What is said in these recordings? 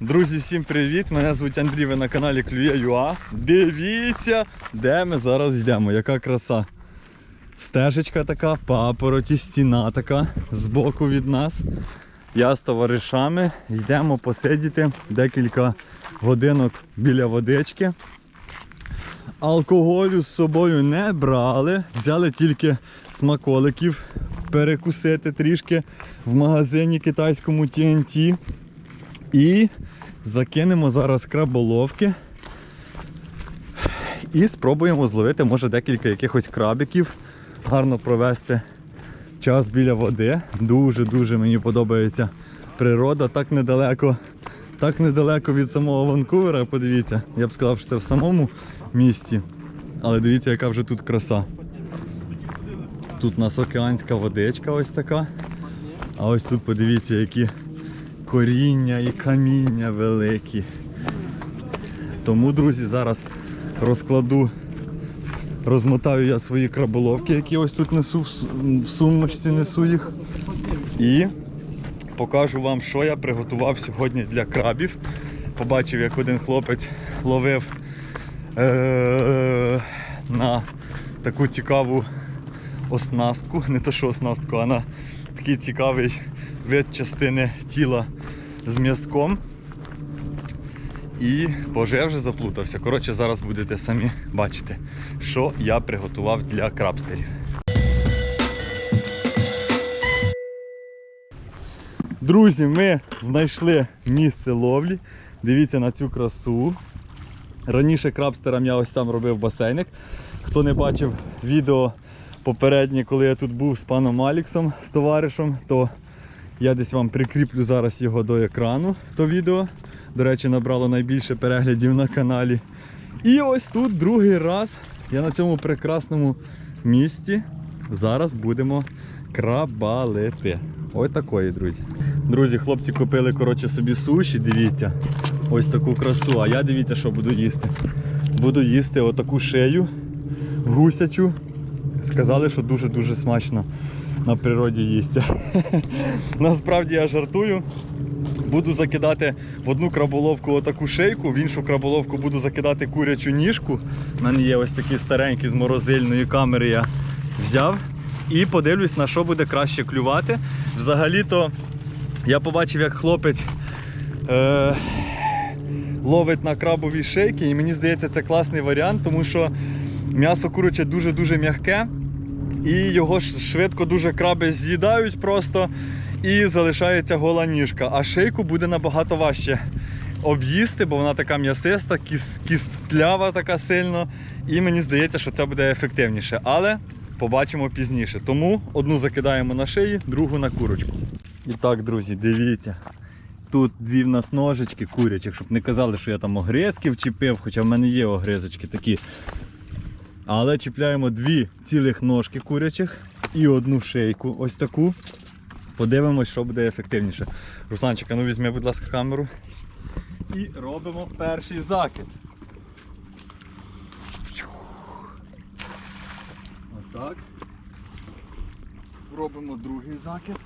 Друзі, всім привіт! Мене звуть Андрій, ви на каналі Клює.ua. Дивіться, де ми зараз йдемо, яка краса. Стежечка така, папороті, стіна така збоку від нас. Я з товаришами йдемо посидіти декілька годинок біля водички. Алкоголю з собою не брали, взяли тільки смаколиків перекусити трішки в магазині китайському TNT. І закинемо зараз краболовки. І спробуємо зловити, може, декілька якихось крабиків. Гарно провести час біля води. Дуже-дуже мені подобається природа. Так недалеко, так недалеко від самого Ванкувера. Подивіться, я б сказав, що це в самому місті. Але дивіться, яка вже тут краса. Тут у нас океанська водичка ось така. А ось тут подивіться, які коріння і каміння великі. Тому, друзі, зараз розкладу, розмотаю я свої краболовки, які ось тут несу, в сумочці несу їх. І покажу вам, що я приготував сьогодні для крабів. Побачив, як один хлопець ловив е- на таку цікаву оснастку, не то що оснастку, а на такий цікавий вид частини тіла з м'язком. І боже, я вже заплутався. Коротше, зараз будете самі бачити, що я приготував для крабстерів. Друзі, ми знайшли місце ловлі. Дивіться на цю красу. Раніше крабстерам я ось там робив басейник. Хто не бачив відео попереднє, коли я тут був з паном Аліксом, з товаришем, то я десь вам прикріплю зараз його до екрану, то відео. До речі, набрало найбільше переглядів на каналі. І ось тут другий раз я на цьому прекрасному місці. Зараз будемо крабалити. Ось такої, друзі. Друзі, хлопці купили коротше, собі суші, дивіться. Ось таку красу. А я дивіться, що буду їсти. Буду їсти отаку шею гусячу. Сказали, що дуже-дуже смачно на природі їсться. Насправді я жартую. Буду закидати в одну краболовку отаку шейку, в іншу краболовку буду закидати курячу ніжку. У мене є ось такі старенькі з морозильної камери я взяв. І подивлюсь, на що буде краще клювати. Взагалі-то я побачив, як хлопець е- ловить на крабові шейки, і мені здається, це класний варіант, тому що м'ясо куряче дуже-дуже м'яке. І його швидко дуже краби з'їдають просто і залишається гола ніжка. А шейку буде набагато важче об'їсти, бо вона така м'ясиста, кіс, кістлява така сильно. І мені здається, що це буде ефективніше. Але побачимо пізніше. Тому одну закидаємо на шиї, другу на курочку. І так, друзі, дивіться. Тут дві в нас ножички курячих, щоб не казали, що я там огризки вчепив, хоча в мене є огризочки такі. Але чіпляємо дві цілих ножки курячих і одну шейку, ось таку. Подивимось, що буде ефективніше. Русланчик, ну візьми, будь ласка, камеру. І робимо перший закид. Отак. Робимо другий закид.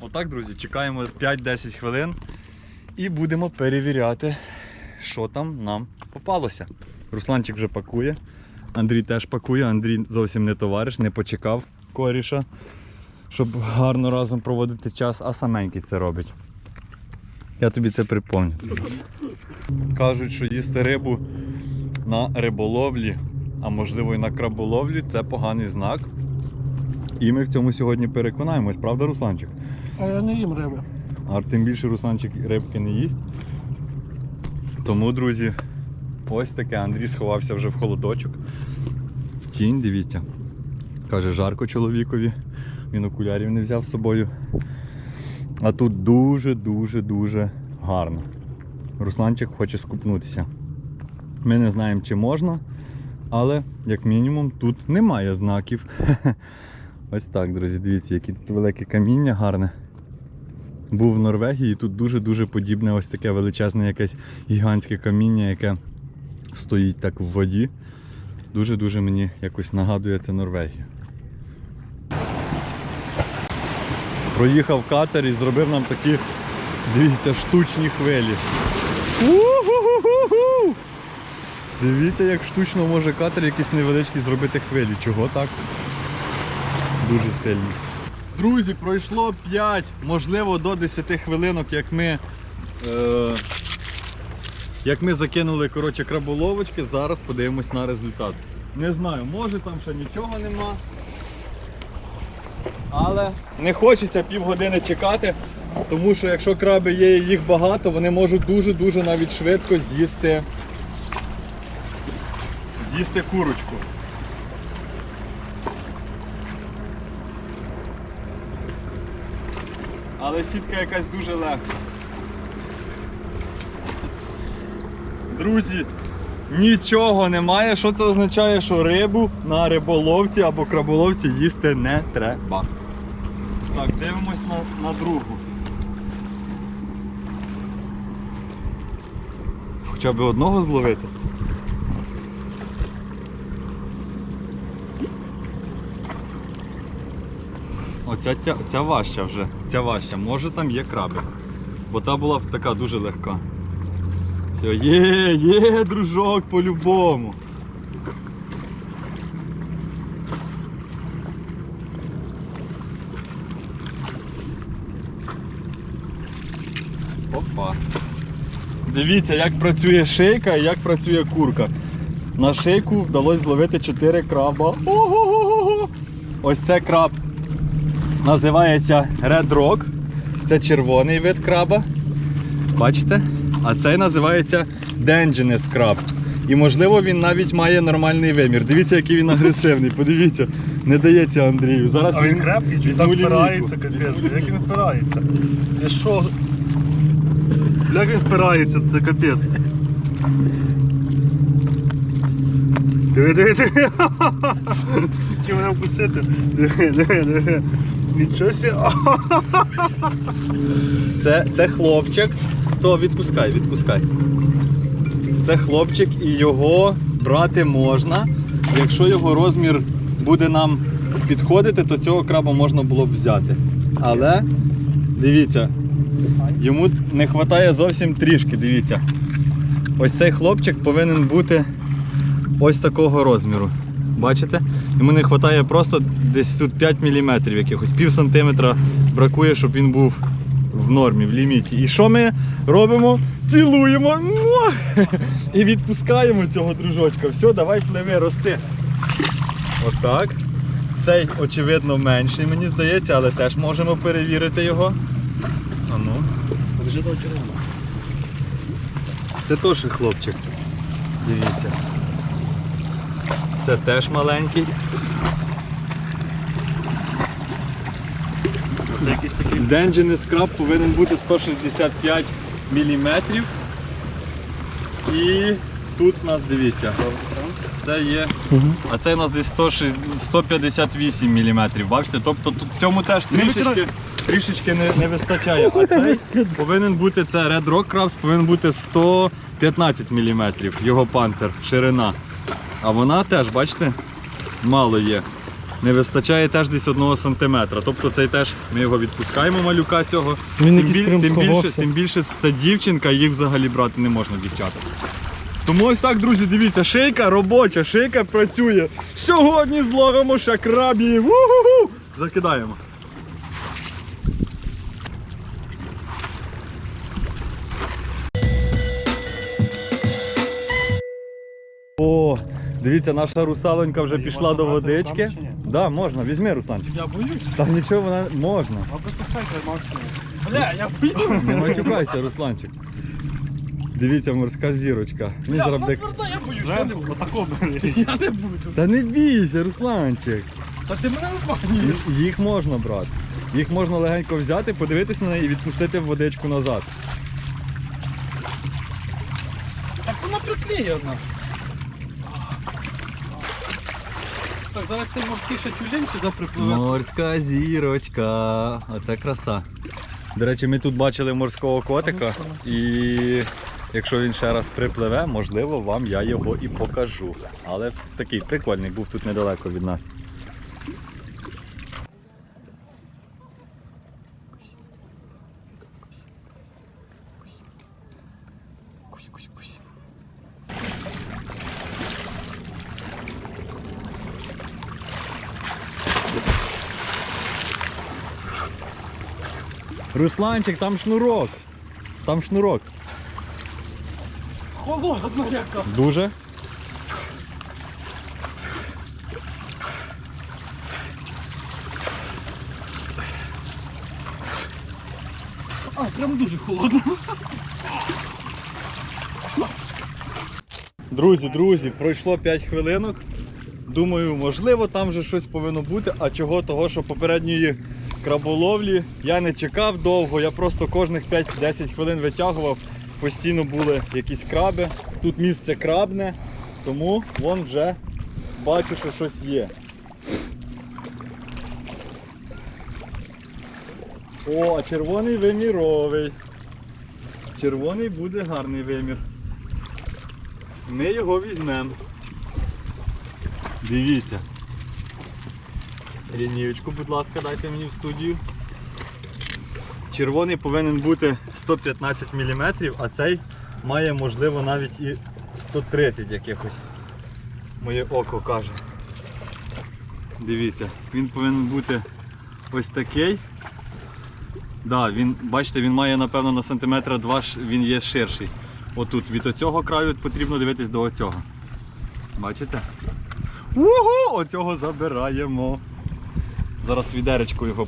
Отак, друзі, чекаємо 5-10 хвилин і будемо перевіряти, що там нам попалося. Русланчик вже пакує, Андрій теж пакує, Андрій зовсім не товариш, не почекав коріша, щоб гарно разом проводити час, а саменький це робить. Я тобі це припомню. Кажуть, що їсти рибу на риболовлі, а можливо і на краболовлі це поганий знак. І ми в цьому сьогодні переконаємось, правда, Русланчик? А я не їм риби. А тим більше Русланчик рибки не їсть. Тому, друзі, ось таке. Андрій сховався вже в холодочок. В тінь, дивіться. Каже, жарко чоловікові. Він окулярів не взяв з собою. А тут дуже-дуже-дуже гарно. Русланчик хоче скупнутися. Ми не знаємо, чи можна, але, як мінімум, тут немає знаків. Ось так, друзі, дивіться, які тут велике каміння гарне. Був в Норвегії, тут дуже-дуже подібне ось таке величезне якесь гігантське каміння, яке стоїть так в воді. Дуже-дуже мені якось нагадує це Норвегію. Проїхав катер і зробив нам такі, дивіться, штучні хвилі. Дивіться, як штучно може катер якийсь невеличкий зробити хвилі. Чого так? Дуже сильно. Друзі, пройшло 5, можливо, до 10 хвилинок, як ми, е, як ми закинули коротше, краболовочки. Зараз подивимось на результат. Не знаю, може там ще нічого нема. Але не хочеться півгодини чекати, тому що якщо краби є і їх багато, вони можуть дуже-дуже навіть швидко з'їсти з'їсти курочку. Але сітка якась дуже легка. Друзі, нічого немає. Що це означає, що рибу на риболовці або краболовці їсти не треба. Так, дивимось на, на другу. Хоча б одного зловити. Оця тя, ця важча вже, ця важча. Може там є краби. Бо та була така дуже легка. Все, є, є, дружок, по-любому. Опа. Дивіться, як працює шийка і як працює курка. На шийку вдалося зловити 4 краба. Ого-го-го-го! Ось це краб називається Red Rock. Це червоний вид краба. Бачите? А цей називається Dungeness Crab. І можливо він навіть має нормальний вимір. Дивіться, який він агресивний. Подивіться, не дається Андрію. Зараз А він візьму- крепкий, чи так впирається, капець. Як він впирається? Ти що? Як він впирається, це капець. Диви, диви, диви. Хотів мене вкусити. Диви, диви, диви. Нічого сі. Це, це хлопчик, то відпускай, відпускай. Це хлопчик і його брати можна. Якщо його розмір буде нам підходити, то цього краба можна було б взяти. Але дивіться, йому не вистачає зовсім трішки, дивіться. Ось цей хлопчик повинен бути ось такого розміру. Бачите? Йому не вистачає просто десь тут 5 мм, якихось пів сантиметра бракує, щоб він був в нормі, в ліміті. І що ми робимо? Цілуємо і відпускаємо цього дружочка. Все, давай пливи, рости. Отак. Цей, очевидно, менший, мені здається, але теж можемо перевірити його. А ну. Це теж хлопчик. Дивіться. Це теж маленький. Це якийсь такий. Денджений скраб повинен бути 165 мм. І тут у нас дивіться. Це є. А це у нас десь 106 158 мм. Бачите? Тобто тут цьому теж трішечки, трішечки не, не вистачає. А цей повинен бути це Red Rock Crabs повинен бути 115 мм. Його панцир, ширина. А вона теж, бачите, мало є. Не вистачає теж десь одного сантиметра. Тобто цей теж ми його відпускаємо, малюка цього. Він тим, прям тим, більше, тим більше це дівчинка, їх взагалі брати не можна, дівчата. Тому ось так, друзі, дивіться, шийка робоча, шийка працює. Сьогодні зловимо ще крабів. Закидаємо. О, дивіться, наша русалонька вже пішла до водички. Да, можна, візьми, Русланчик. Я боюсь. Там нічого вона можна. А просто сайт максимум. Бля, я боюсь. Не матюкайся, Русланчик. Дивіться, морська зірочка. Він зараз буде- я боюсь. Зверху, отако бери. Я не буду. Та не бійся, Русланчик. Та ти мене обманюєш. Ї- Їх можна брати. Їх можна легенько взяти, подивитися на неї і відпустити в водичку назад. Так вона приклеє одна. Так, зараз цей морський ще тюлень сюди припливе. Морська зірочка. Оце краса. До речі, ми тут бачили морського котика, і якщо він ще раз припливе, можливо, вам я його і покажу. Але такий прикольний, був тут недалеко від нас. Русланчик, там шнурок. Там шнурок. Холодно яка. Дуже. А, прям дуже холодно. Друзі, друзі, пройшло 5 хвилинок. Думаю, можливо, там вже щось повинно бути. А чого? Того, що попередньої краболовлі я не чекав довго, я просто кожних 5-10 хвилин витягував. Постійно були якісь краби. Тут місце крабне, тому вон вже бачу, що щось є. О, а червоний виміровий. Червоний буде гарний вимір. Ми його візьмемо. Дивіться. Лінієчку, будь ласка, дайте мені в студію. Червоний повинен бути 115 мм, а цей має можливо навіть і 130 якихось. Моє око каже. Дивіться, він повинен бути ось такий. Да, він, бачите, він має напевно на сантиметра два, ш- він є ширший. Отут від оцього краю потрібно дивитись до оцього. Бачите? Угу! Оцього забираємо. Зараз відеречку його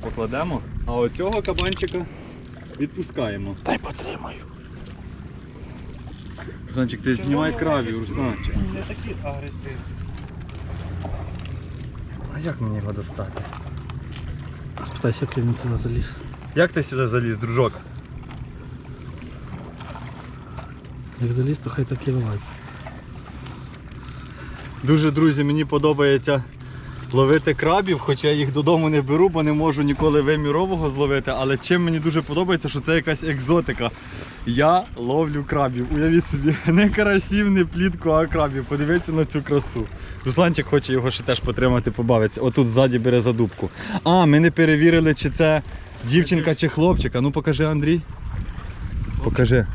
покладемо, а оцього кабанчика відпускаємо. Дай потримаю. Русланчик, ти знімай краві, Русланчик. Не такі агресивні. А як мені його достати? Спитайся, як він туди заліз. Як ти сюди заліз, дружок? Як заліз, то хай так і вилазить. Дуже, друзі, мені подобається ловити крабів, хоча я їх додому не беру, бо не можу ніколи вимірового зловити. Але чим мені дуже подобається, що це якась екзотика. Я ловлю крабів. Уявіть собі, не карасів, не плітку, а крабів. Подивіться на цю красу. Русланчик хоче його ще теж потримати, побавитися. Отут ззаді бере за дубку. А, ми не перевірили, чи це дівчинка чи хлопчик. А ну покажи, Андрій. Покажи.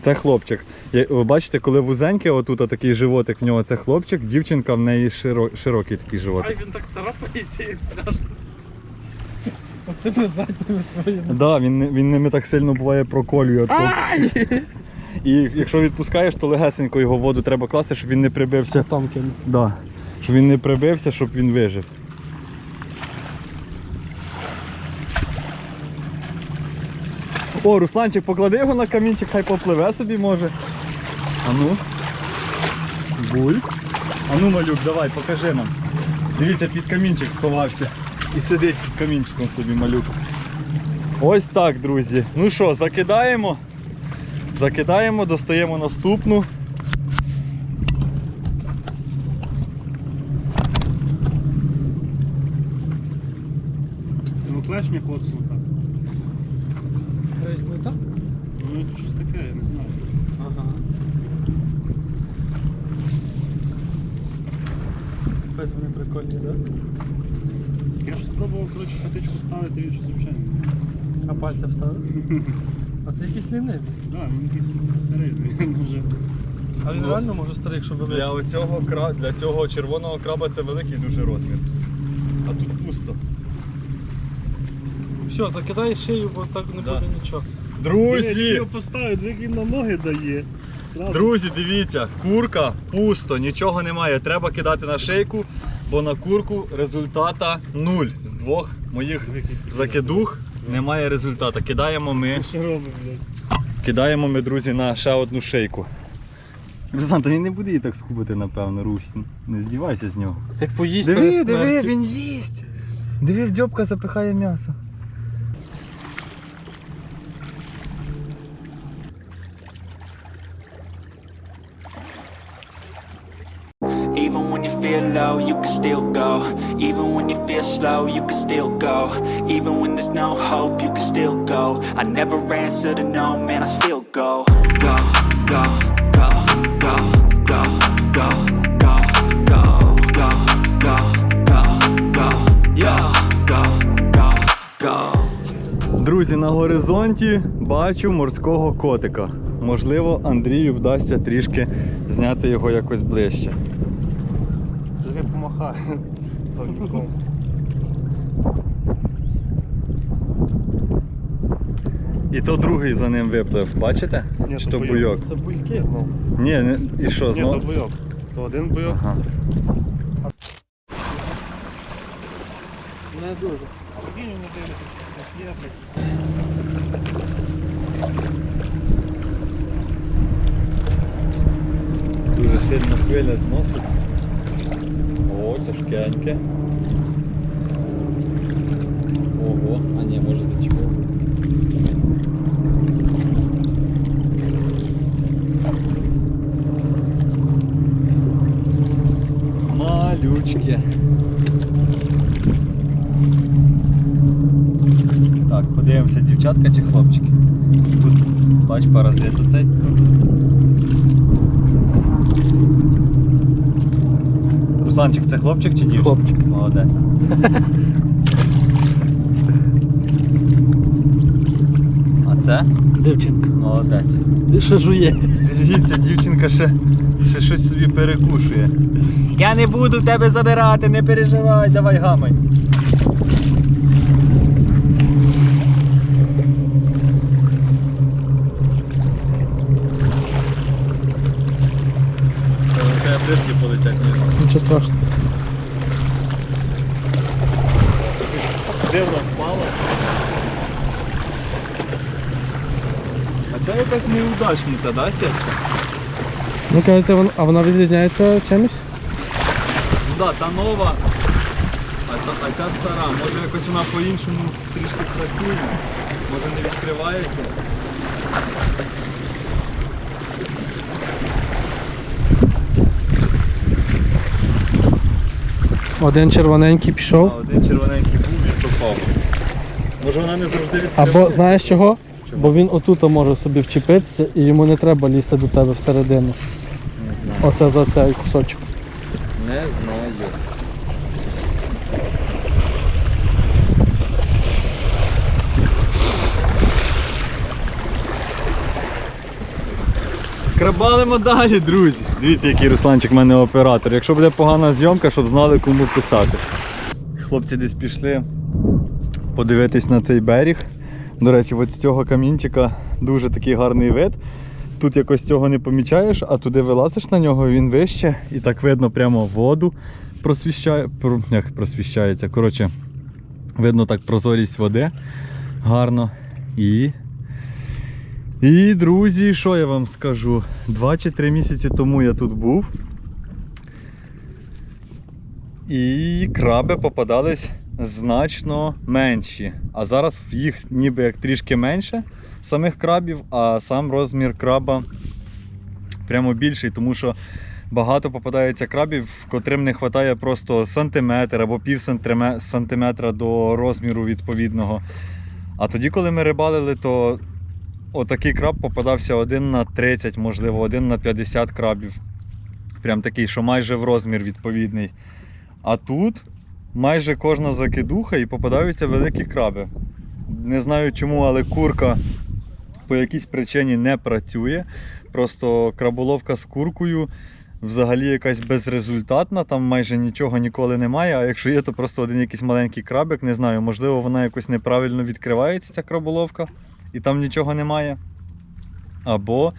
Це хлопчик. Ви бачите, коли вузенький, отут такий животик в нього це хлопчик, дівчинка в неї широ, широкий такий животик. Ай, він так царапається і страшно. Оцими задніми своїми. Да, він, він ними так сильно буває проколює. Ай! І якщо відпускаєш, то легесенько його в воду треба класти, щоб він не прибився. Там. Да. Щоб він не прибився, щоб він вижив. О, Русланчик, поклади його на камінчик, хай попливе собі може. Ану. Буль. Ану, малюк, давай, покажи нам. Дивіться, під камінчик сховався. І сидить під камінчиком собі малюк. Ось так, друзі. Ну що, закидаємо. Закидаємо, достаємо наступну. Ну, коцнута. Резнута? Ну, це щось таке, я не знаю. Ага. Ось вони прикольні, так? Я ж спробував, коротше, патичку ставити, він щось взагалі А пальця вставив? А це якийсь лінивий. Да, він якийсь старий, він вже. А він Ну, реально може старий, якщо великий. Для оцього кра... для цього червоного краба це великий дуже розмір. А тут пусто. Все, закидай шию, бо так не Да. буде нічого. Я Друзі! його поставив, як він на ноги дає. Зразу. Друзі, дивіться, курка пусто, нічого немає. Треба кидати на шийку, бо на курку результата нуль. З двох моїх закидух немає результату. Кидаємо ми, кидаємо ми, друзі, на ще одну шейку. Руслан, та він не буде її так скубити, напевно, Русь. Не здівайся з нього. Як поїсть Диви, перед диви, смертю. він їсть. Диви, в дзьобка запихає м'ясо. Even when you feel low, you can still go. Even when you feel slow, you can still go. Even when there's no hope, you can still go. I never answer to no, man, I still go. Go, go, go, go, go, go, go, go, go, go, go, go. Друзі, на горизонті бачу морського котика. Можливо, Андрію вдасться трішки зняти його якось ближче. І то другий за ним виплив, бачите? Ні, Чи то буйок? Це буйки. Ну, Ні, не, і що, ні, то бойок. То один бойок. Ага. Не дуже. Вони дивляться, як є. Дуже сильно хвиля зносить. Тяжкеньке. Ого, а ні, може зачепив. Малючки. Так, подивимося, дівчатка чи хлопчики. Тут, бач, паразит оцей. Русланчик, це хлопчик чи дівчинка? Хлопчик. Молодець. А це? Дівчинка. Молодець. Ти що жує? Дивіться, дівчинка ще, ще щось собі перекушує. Я не буду тебе забирати, не переживай, давай гамай. Тебе бризки полетять, ні? Нічого страшного. Дивно впала. А це якась неудачниця, да, сітка? Ну, кажеться, вон- а вона відрізняється чимось? Ну да, та нова, а, та, а ця стара. Може якось вона по-іншому трішки працює. Може не відкривається. Один червоненький А пішов. один червоненький був, він пропав. Може вона не завжди відкривається? Або знаєш чого? чого? Бо він отут може собі вчепитися і йому не треба лізти до тебе всередину. Не знаю. Оце за цей кусочок. Не знаю. Крабалимо далі, друзі. Дивіться, який Русланчик в мене оператор. Якщо буде погана зйомка, щоб знали кому писати. Хлопці десь пішли подивитись на цей берег. До речі, от з цього камінчика дуже такий гарний вид. Тут якось цього не помічаєш, а туди вилазиш на нього, він вище, і так видно прямо воду просвіщає, про, як просвіщається. Коротше, видно так прозорість води гарно. І. І, друзі, що я вам скажу? Два чи три місяці тому я тут був. І краби попадались значно менші. А зараз їх ніби як трішки менше самих крабів, а сам розмір краба прямо більший, тому що багато попадається крабів, котрим не вистачає просто сантиметр або пів сантиметра до розміру відповідного. А тоді, коли ми рибалили, то отакий краб попадався один на 30, можливо, один на 50 крабів. Прям такий, що майже в розмір відповідний. А тут майже кожна закидуха і попадаються великі краби. Не знаю чому, але курка по якійсь причині не працює. Просто краболовка з куркою взагалі якась безрезультатна, там майже нічого ніколи немає. А якщо є, то просто один якийсь маленький крабик, не знаю, можливо, вона якось неправильно відкривається, ця краболовка, і там нічого немає. Або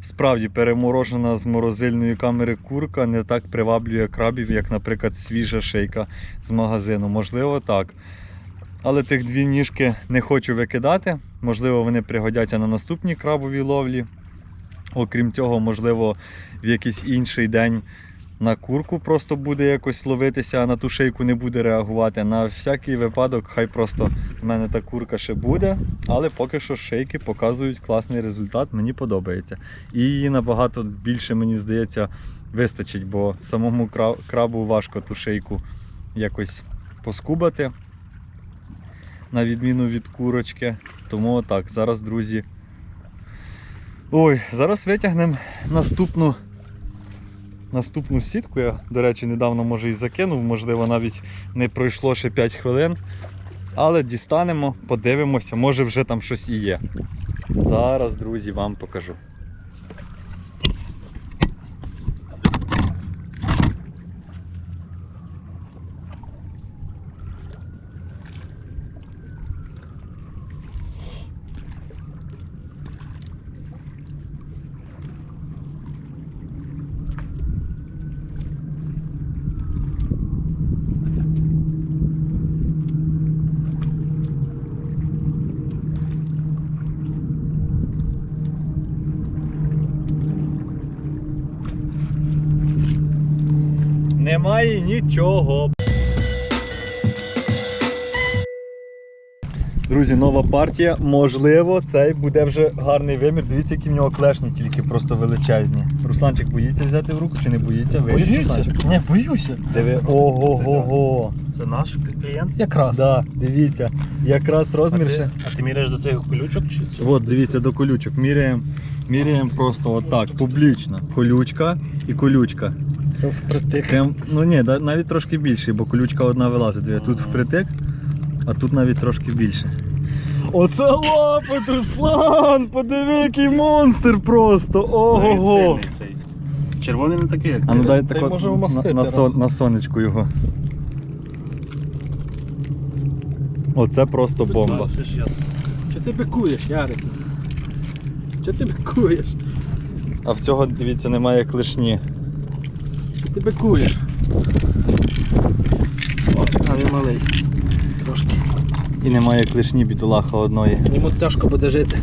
справді переморожена з морозильної камери курка не так приваблює крабів, як, наприклад, свіжа шейка з магазину. Можливо, так. Але тих дві ніжки не хочу викидати. Можливо, вони пригодяться на наступній крабовій ловлі. Окрім цього, можливо, в якийсь інший день на курку просто буде якось ловитися, а на ту шейку не буде реагувати. На всякий випадок, хай просто в мене та курка ще буде. Але поки що шейки показують класний результат, мені подобається. І її набагато більше, мені здається, вистачить, бо самому крабу важко ту шейку якось поскубати на відміну від курочки. Тому отак, зараз, друзі. Ой, зараз витягнемо наступну, наступну сітку. Я, до речі, недавно може і закинув, можливо, навіть не пройшло ще 5 хвилин. Але дістанемо, подивимося, може вже там щось і є. Зараз, друзі, вам покажу. Немає нічого. Друзі, нова партія. Можливо, цей буде вже гарний вимір. Дивіться, які в нього клешні, тільки просто величезні. Русланчик боїться взяти в руку чи не боїться? Виріс, Русланчик? Не, боюся. Диви, ого-го-го. Це наш клієнт. Якраз. Да, дивіться, якраз розмір ще. А ти міряєш до цих колючок чи чи? От, дивіться, до колючок. Міряємо, міряємо просто отак, публічно. Колючка і колючка. Впритик. Прям, ну ні, навіть трошки більше, бо колючка одна вилазить. Тут впритик, а тут навіть трошки більше. Оце лапоть, Руслан! Подиви, який монстр просто! Ого-го! Червоний не такий, як А ну Це- дай тако може на, вмастити на, сон, на сонечку його. Оце просто бомба. Чи ти бикуєш, Ярик? Чи ти бикуєш? А в цього, дивіться, немає клешні. Ти бикуєш? О, а він малий. Трошки. І немає клешні бідолаха одної. Йому тяжко буде жити.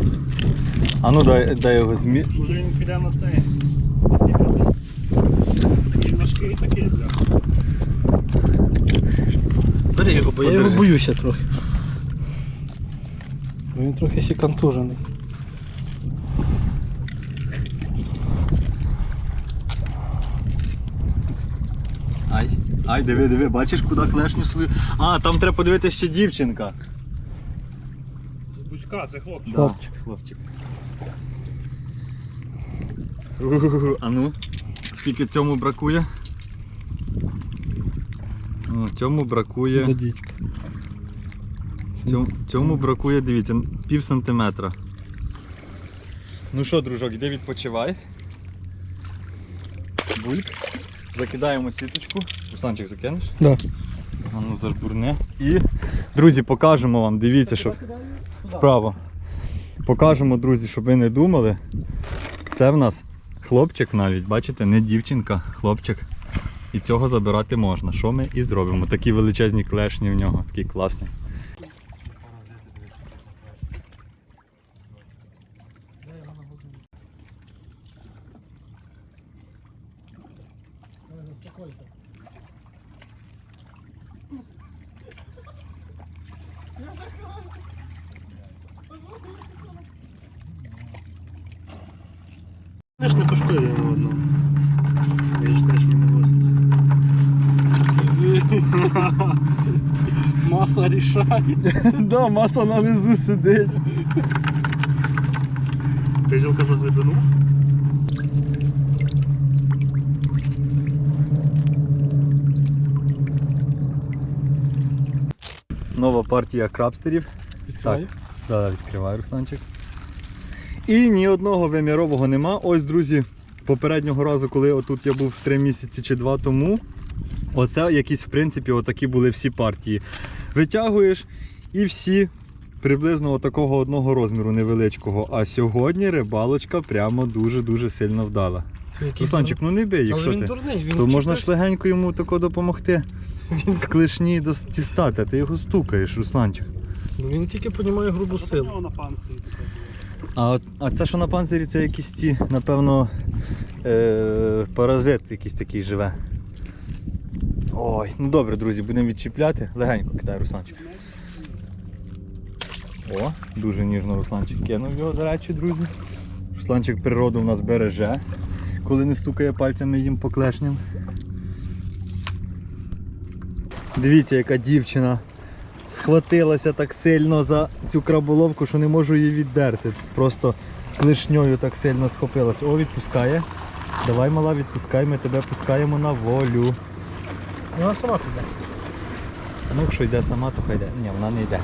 А ну дай, дай його змі. Може він піде на цей. Такий важкий, такий, бля. Бери його, бо я його боюся трохи. Бо Він трохи сі Ай, диви, диви, бачиш, куди клешню свою. А, там треба подивитися ще дівчинка. Бузька, це хлопчик. Хлопчик. Да, хлопчик. Угу, А ну, скільки цьому бракує? О, цьому бракує. До. Цьому, цьому бракує, дивіться, пів сантиметра. Ну що, дружок, іди відпочивай. Бульк. Закидаємо сіточку. Русланчик закинеш? Да. А ну зажбурне. І, друзі, покажемо вам, дивіться, що вправо. Покажемо, друзі, щоб ви не думали. Це в нас хлопчик навіть, бачите, не дівчинка, хлопчик. І цього забирати можна. Що ми і зробимо? Такі величезні клешні в нього, такий класний. Знаєш, не пошкодив його одного. Я ж теж не висить. Маса. Да, маса на низу сидить. Пизілка за глибину. Нова партія крабстерів. Відкриваю. Да, відкривай, Русланчик. І ні одного вимірового нема. Ось, друзі, попереднього разу, коли отут я був 3 місяці чи 2 тому, оце якісь, в принципі, отакі були всі партії. Витягуєш і всі приблизно отакого одного розміру невеличкого. А сьогодні рибалочка прямо дуже-дуже сильно вдала. Русланчик, ну не бий, якщо він ти. дурний, він То можна ж легенько йому тако допомогти. Він, З клешні дістати, а ти його стукаєш, Русланчик. ну, він тільки понімає грубу силу. А, от- а це що на панцирі, це якісь ці, напевно, е, паразит якийсь такий живе. Ой, ну добре, друзі, будемо відчіпляти. Легенько кидай, Русланчик. О, дуже ніжно Русланчик кинув його, до речі, друзі. Русланчик природу в нас береже, коли не стукає пальцями їм по клешням. Дивіться, яка дівчина схватилася так сильно за цю краболовку, що не можу її віддерти. Просто клешньою так сильно схопилась. О, відпускає. Давай, мала, відпускай, ми тебе пускаємо на волю. Вона сама піде. Ну, якщо йде сама, то хай йде. Ні, вона не йде.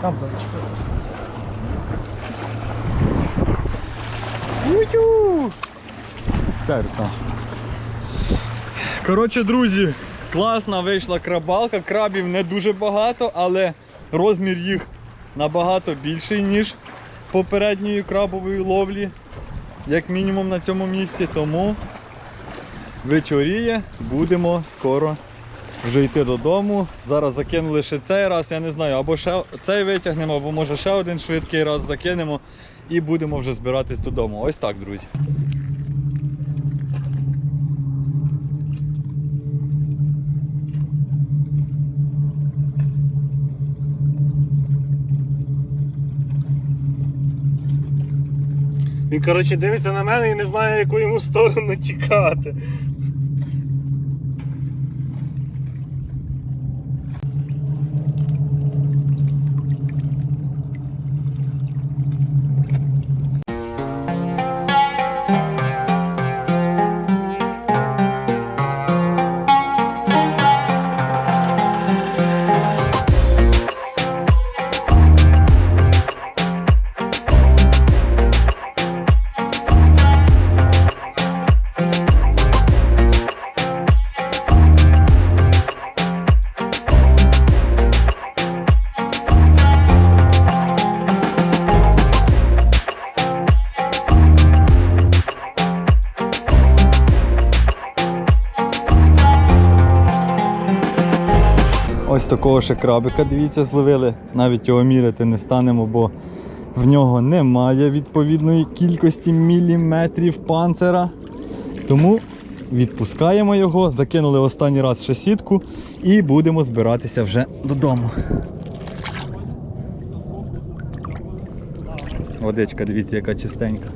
Там зачепилася. Ю-ю! Руслан. Коротше, друзі, класна вийшла крабалка. Крабів не дуже багато, але розмір їх набагато більший, ніж попередньої крабової ловлі, як мінімум на цьому місці. Тому вечоріє будемо скоро вже йти додому. Зараз закинули ще цей раз, я не знаю, або ще цей витягнемо, або може ще один швидкий раз закинемо і будемо вже збиратись додому. Ось так, друзі. Він, коротше, дивиться на мене і не знає, яку йому сторону тікати. Такого ще крабика, дивіться, зловили. Навіть його міряти не станемо, бо в нього немає відповідної кількості міліметрів панцира. Тому відпускаємо його, закинули останній раз ще сітку і будемо збиратися вже додому. Водичка, дивіться, яка чистенька.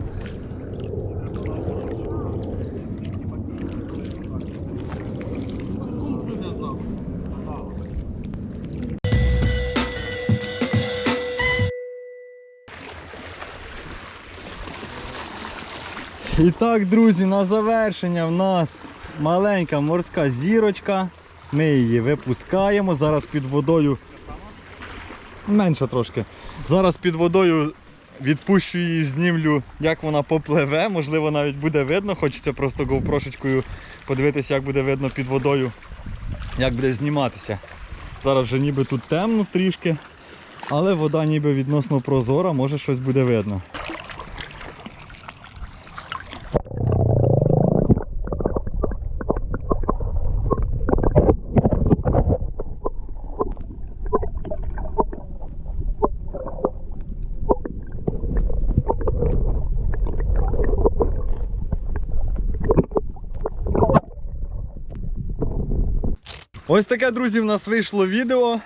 І так, друзі, на завершення в нас маленька морська зірочка. Ми її випускаємо. Зараз під водою. Менше трошки. Зараз під водою відпущу її, знімлю, як вона попливе. Можливо, навіть буде видно. Хочеться просто GoPro-шечкою подивитися, як буде видно під водою, як буде зніматися. Зараз вже ніби тут темно трішки, але вода ніби відносно прозора, може щось буде видно. Ось таке, друзі, в нас вийшло відео.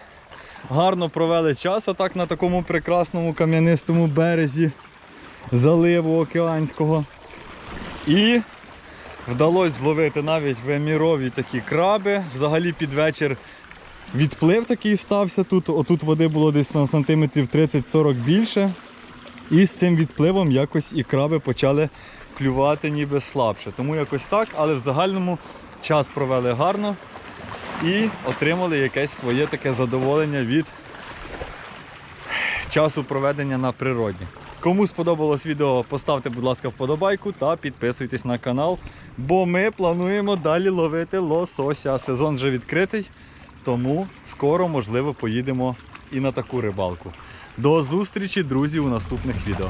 Гарно провели час отак на такому прекрасному кам'янистому березі заливу океанського. І вдалося зловити навіть вимірові такі краби. Взагалі під вечір відплив такий стався тут. Отут води було десь на сантиметрів 30-40 більше. І з цим відпливом якось і краби почали клювати ніби слабше. Тому якось так, але в загальному час провели гарно і отримали якесь своє таке задоволення від часу проведення на природі. Кому сподобалось відео, поставте, будь ласка, вподобайку та підписуйтесь на канал, бо ми плануємо далі ловити лосося. Сезон вже відкритий, тому скоро, можливо, поїдемо і на таку рибалку. До зустрічі, друзі, у наступних відео.